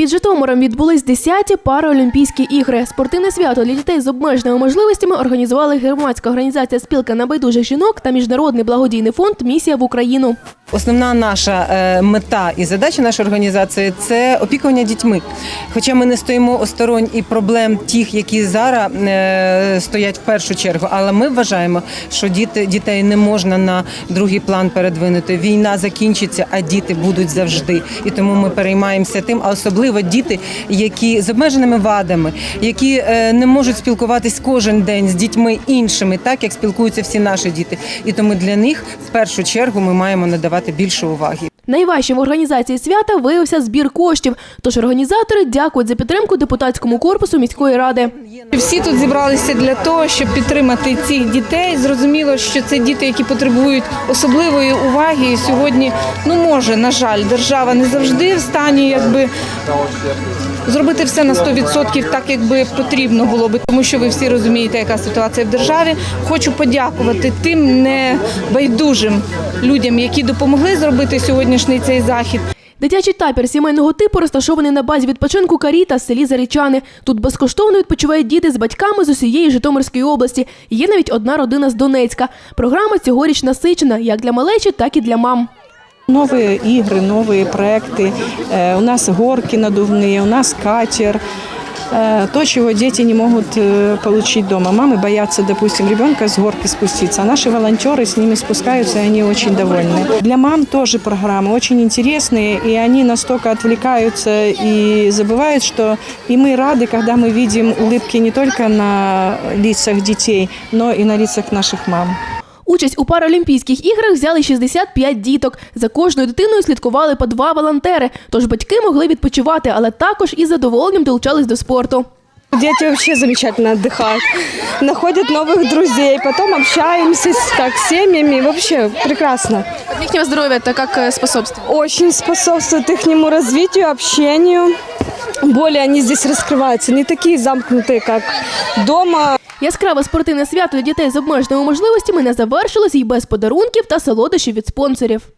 Під Житомиром відбулись 10-ті параолімпійські ігри. Спортивне свято для дітей з обмеженими можливостями організували громадська організація Спілка небайдужих жінок та міжнародний благодійний фонд Місія в Україну. Основна наша е, мета і задача нашої організації це опікування дітьми. Хоча ми не стоїмо осторонь і проблем тих, які зараз е, стоять в першу чергу, але ми вважаємо, що діти дітей не можна на другий план передвинути. Війна закінчиться, а діти будуть завжди. І тому ми переймаємося тим, а особливо діти, які з обмеженими вадами, які е, не можуть спілкуватись кожен день з дітьми іншими, так як спілкуються всі наші діти. І тому для них в першу чергу ми маємо надавати більше уваги. Найважчим в організації свята виявився збір коштів. Тож організатори дякують за підтримку депутатському корпусу міської ради. Всі тут зібралися для того, щоб підтримати цих дітей. Зрозуміло, що це діти, які потребують особливої уваги. І сьогодні, ну може, на жаль, держава не завжди в стані, якби зробити все на 100% так, як би потрібно було би, тому що ви всі розумієте, яка ситуація в державі. Хочу подякувати тим небайдужим людям, які допомогли зробити сьогоднішній цей захід. Дитячий табір сімейного типу розташований на базі відпочинку Каріта в селі Зарічани. Тут безкоштовно відпочивають діти з батьками з усієї Житомирської області. Є навіть одна родина з Донецька. Програма цьогоріч насичена як для малечі, так і для мам. Новые игры, новые проекты. Э, У нас горки надувные, у нас катер. Э, То, чего дети не могут э, получить дома. Мамы боятся, допустим, ребенка с горки спуститься, а наши волонтеры с ними спускаются, и они очень довольны. Для мам тоже программы очень интересные, и они настолько отвлекаются и забывают, что и мы рады, когда мы видим улыбки не только на лицах детей, но и на лицах наших мам. Участь у паралімпійських іграх взяли 65 діток. За кожною дитиною слідкували по два волонтери. Тож батьки могли відпочивати, але також із задоволеннем долучались до спорту. Дети вообще замечательно отдыхают, находят новых друзей, потом общаемся с, как с семьями, вообще прекрасно. Їхнього здоров'я та як способствує? Очень способствует их развитию, общению. Более они здесь раскрываются, не такие замкнутые, как дома. Яскраве спортивне свято для дітей з обмеженими можливостями не завершилось і без подарунків та солодощів від спонсорів.